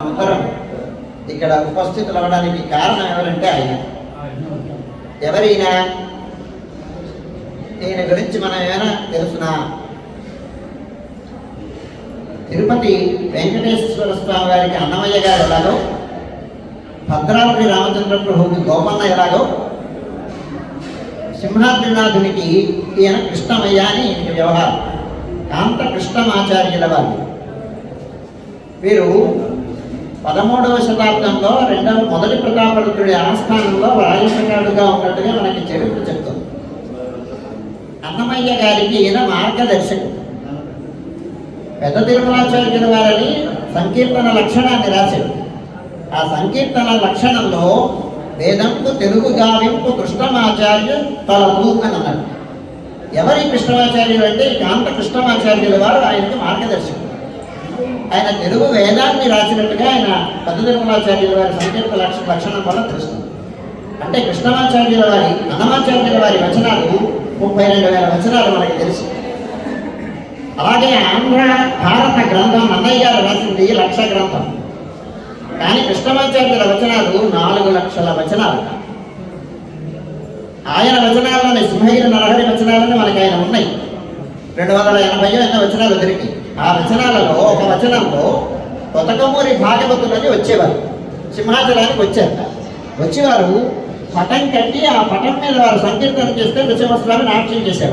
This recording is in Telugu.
అందరం ఇక్కడ ఉపస్థితులు అవ్వడానికి కారణం ఎవరంటే ఆయన. ఎవరైనా ఈయన గురించి మనం ఏమైనా తెలుసునా? తిరుపతి వెంకటేశ్వర స్వామి వారికి అన్నమయ్య గారు ఎలాగో భద్రావతి రామచంద్ర ప్రభువుకి గోపన్న ఎలాగో సింహాద్రినాథునికి ఈయన కృష్ణమయ్య అని ఈయనకి వ్యవహారం. కాంత కృష్ణమాచార్యుల వారు వీరు పదమూడవ శతాబ్దంలో రెండవ మొదటి ప్రతాపరుద్రుడి ఆస్థానంలో రాజసగాడుగా ఉన్నట్టుగా మనకి చరిత్ర చెప్తుంది. అన్నమయ్య గారికి ఈయన మార్గదర్శకుడు. పెద్ద తిరుమలాచార్యుల వారిని సంకీర్తన లక్షణాన్ని రాశాడు. ఆ సంకీర్తన లక్షణంలో వేదంకు తెలుగు గావింపు కృష్ణమాచార్య తలపు అని అన్నాడు. ఎవరి కృష్ణమాచార్యులు అంటే కాంత కృష్ణమాచార్యుల వారు ఆయనకి మార్గదర్శకుడు. ఆయన తెలుగు వేదాన్ని రాసినట్టుగా ఆయన పెద్ద తిరుమలాచార్యుల వారి సంకీర్త లక్ష లక్షణం వల్ల తెలుస్తుంది. అంటే కృష్ణమాచార్యుల వారి అన్నమాచార్యుల వారి వచనాలు ముప్పై రెండు వేల వచనాలు మనకి తెలుసు. అలాగే ఆంధ్ర భారత గ్రంథం అన్నయ్య గారు రాసింది లక్ష గ్రంథం. కానీ కృష్ణమాచార్యుల వచనాలు నాలుగు లక్షల వచనాలు. ఆయన వచనాలని సింహగిరి నరహరి వచనాలని రెండు వందల ఎనభై ఎన్నో వచనాలు తిరిగి. ఆ వచనాలలో ఒక వచనంలో కొత్తకమూరి భాగవతులని వచ్చేవారు. సింహాచలానికి వచ్చారు. వచ్చేవారు పటం కట్టి ఆ పటం మీద వారు సంకీర్తనం చేస్తే నృసింహస్వామి నాట్యం చేసేవారు.